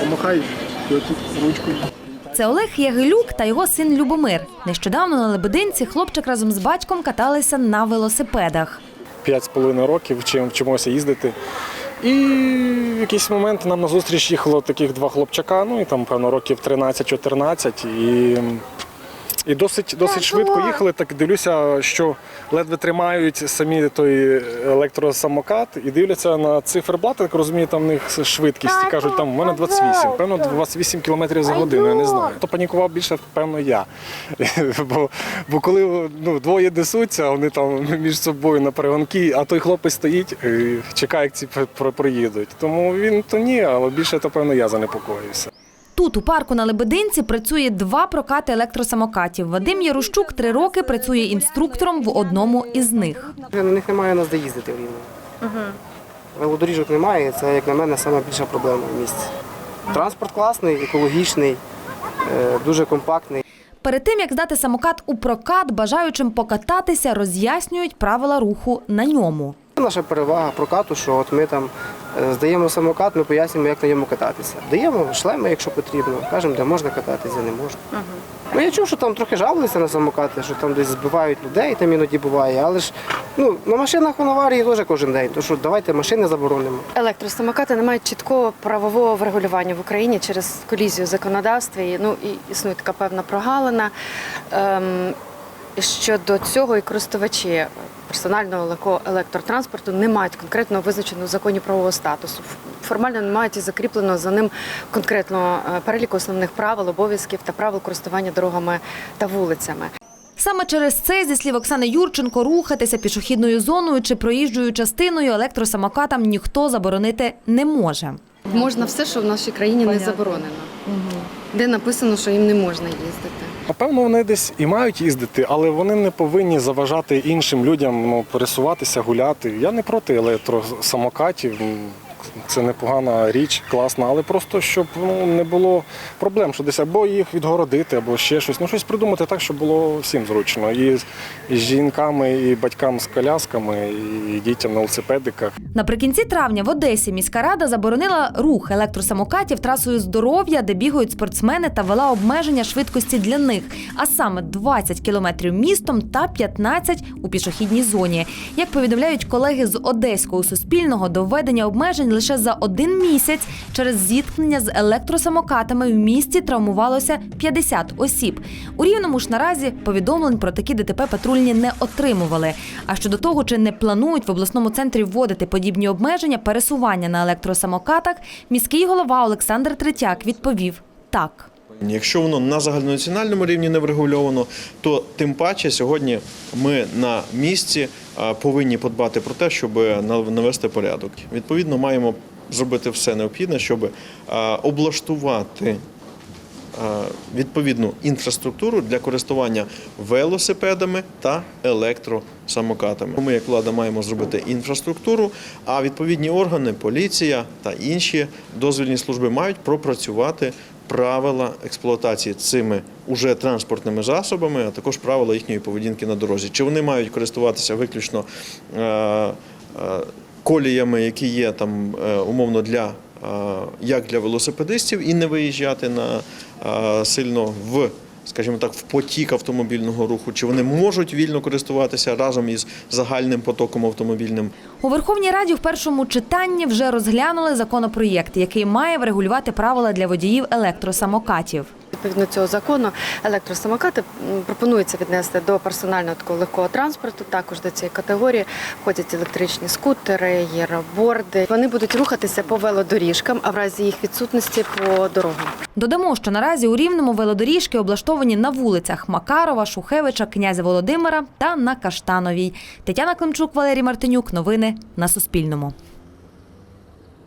Помахай ручкою. Це Олег Ягелюк та його син Любомир. Нещодавно на Лебединці хлопчик разом з батьком каталися на велосипедах. П'ять з половиною років вчим, вчимося їздити. І в якийсь момент нам на зустріч їхало таких два хлопчака, ну і там, певно, років 13-14. І, і досить, досить швидко їхали. Так дивлюся, що ледве тримають самі той електросамокат і дивляться на циферблат, так розумію, там в них швидкість. І кажуть, там у мене 28, певно, 28 км за годину, я не знаю. То панікував більше, певно, я. Бо, бо коли ну, двоє несуться, вони там між собою на перегонки, а той хлопець стоїть і чекає, як ці проїдуть. Тому він то ні, але більше, то певно, я занепокоївся. Тут у парку на Лебединці працює два прокати електросамокатів. Вадим Ярущук три роки працює інструктором в одному із них. На них немає нас де їздити в Рівному. Велодоріжок немає, це, як на мене, найбільша проблема в місті. Транспорт класний, екологічний, е, дуже компактний. Перед тим як здати самокат у прокат, бажаючим покататися, роз'яснюють правила руху на ньому. Наша перевага прокату, що от ми там е, здаємо самокат, ми пояснюємо, як на ньому кататися. Даємо шлеми, якщо потрібно, кажемо, де можна кататися, де не можна. Ну, я чув, що там трохи жалилися на самокати, що там десь збивають людей, там іноді буває, але ж ну, на машинах в аварії теж кожен день, то що давайте машини заборонимо. Електросамокати не мають чіткого правового врегулювання в Україні через колізію в законодавстві. Ну і існує така певна прогалина. Ем, щодо цього і користувачі персонального легкого електротранспорту не мають конкретно визначеного в законі правового статусу. Формально не мають і закріплено за ним конкретно е, переліку основних правил, обов'язків та правил користування дорогами та вулицями. Саме через це, зі слів Оксани Юрченко, рухатися пішохідною зоною чи проїжджою частиною електросамокатам ніхто заборонити не може. Можна все, що в нашій країні не заборонено, де написано, що їм не можна їздити. Напевно, вони десь і мають їздити, але вони не повинні заважати іншим людям ну, пересуватися, гуляти. Я не проти електросамокатів. Це непогана річ, класна, але просто щоб ну, не було проблем, що десь або їх відгородити, або ще щось. Ну щось придумати так, щоб було всім зручно. І, з- жінками, і батькам з колясками, і дітям на велосипедиках. Наприкінці травня в Одесі міська рада заборонила рух електросамокатів трасою здоров'я, де бігають спортсмени та вела обмеження швидкості для них, а саме 20 кілометрів містом та 15 у пішохідній зоні. Як повідомляють колеги з Одеського суспільного, до введення обмежень лише за один місяць через зіткнення з електросамокатами в місті травмувалося 50 осіб. У рівному ж наразі повідомлень про такі ДТП патрульні не отримували. А щодо того, чи не планують в обласному центрі вводити подібні обмеження пересування на електросамокатах, міський голова Олександр Третяк відповів так. Якщо воно на загальнонаціональному рівні не врегульовано, то тим паче сьогодні ми на місці повинні подбати про те, щоб навести порядок. Відповідно, маємо зробити все необхідне, щоб облаштувати відповідну інфраструктуру для користування велосипедами та електросамокатами. Ми, як влада, маємо зробити інфраструктуру, а відповідні органи, поліція та інші дозвільні служби мають пропрацювати правила експлуатації цими уже транспортними засобами, а також правила їхньої поведінки на дорозі. Чи вони мають користуватися виключно е, е, коліями, які є там е, умовно для як для велосипедистів, і не виїжджати на сильно в. Скажімо так, в потік автомобільного руху, чи вони можуть вільно користуватися разом із загальним потоком автомобільним У Верховній Раді в першому читанні вже розглянули законопроєкт, який має врегулювати правила для водіїв електросамокатів. Відповідно цього закону електросамокати пропонується віднести до персонального такого легкого транспорту. Також до цієї категорії входять електричні скутери, єроборди. Вони будуть рухатися по велодоріжкам, а в разі їх відсутності по дорогам. Додамо, що наразі у Рівному велодоріжки облаштовані на вулицях Макарова, Шухевича, князя Володимира та на Каштановій. Тетяна Климчук, Валерій Мартинюк. Новини на Суспільному.